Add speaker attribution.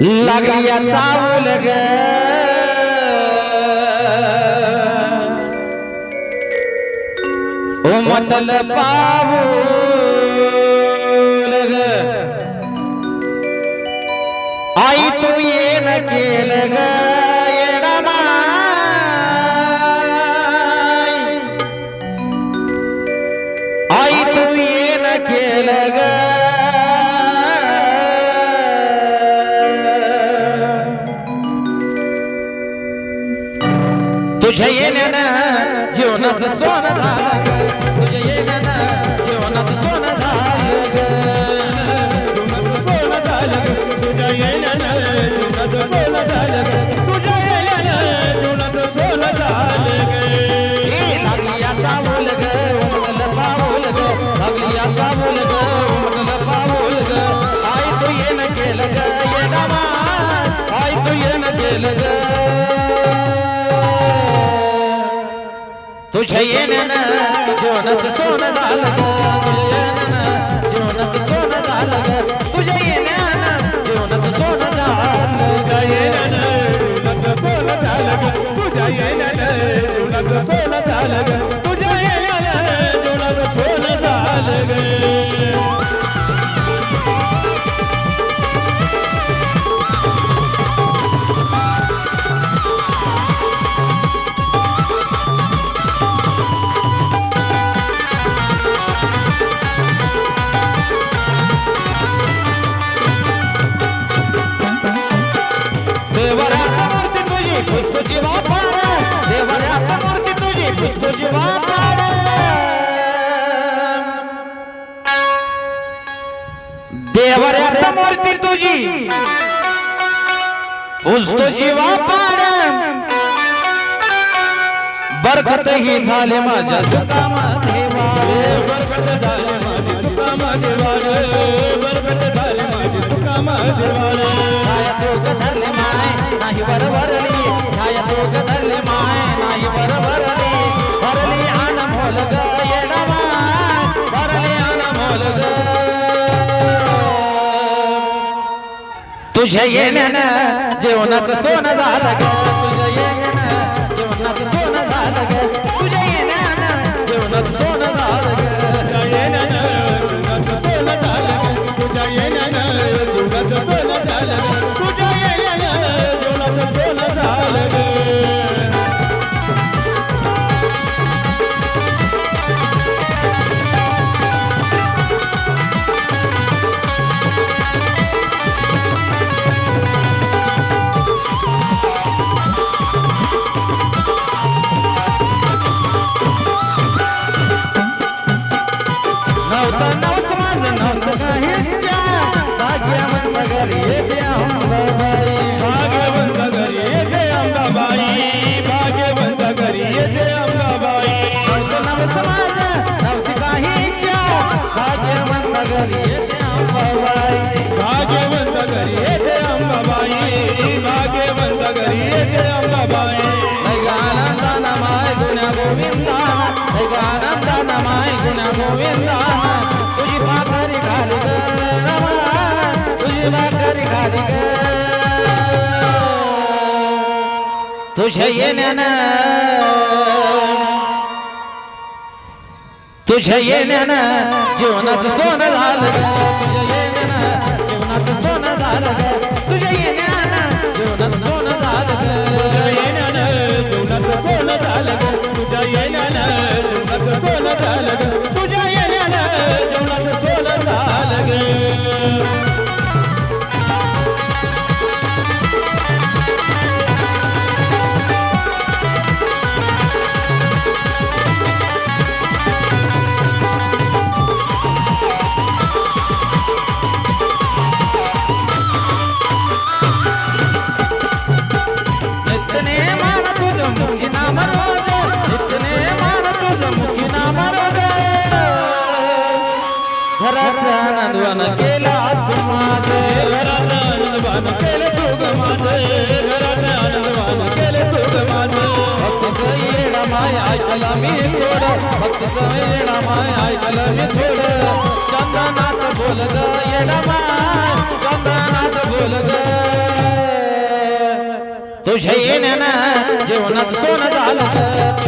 Speaker 1: लागली याचा उलग उमटल ओ पाऊल ग. आई तू ये न केलं ग. तुझ्या येण्यानं जीवनाचं सोनं झालं ग. तुझ्या येण्यानं जीवनाचं सोनं झालं तुझ्या येण्यानं जीवनाचं सोनं झालं. देवरा मूर्ति तुझी खुशबू जीवा पार। बरकत ही झाले माझ्या सुकामा देवा
Speaker 2: बरकत झाले माझी सुकामा देवा बरकत झाले माझी सुकामा देवा
Speaker 1: छाया दोघ धरले माय नाही बरबरली भरली आन मोल ग येडमा भरली आन मोल ग तुझ्या येण्यानं जेवणाचं सोनं झालं गोविंदा तुझी पाथरी घाली तुझी भाकरी घाली तुझ्या येण्यानं तुझ्या येण्यानं जीवनाचं सोनं झालं आनंदवन केलास तू माझे.
Speaker 2: घरात आनंदवान केले तू ग माझे. घरात आनंदवान केले तू ग माझे.
Speaker 1: भक्त येणा माय ऐकला मी थोड. भक्त येणा माय ऐकला मी थोड. चंदनात बोल ग येणा माय. चंदनाच बोल ग. तुझ्या येण्यानं जीवनात सोनं झालं.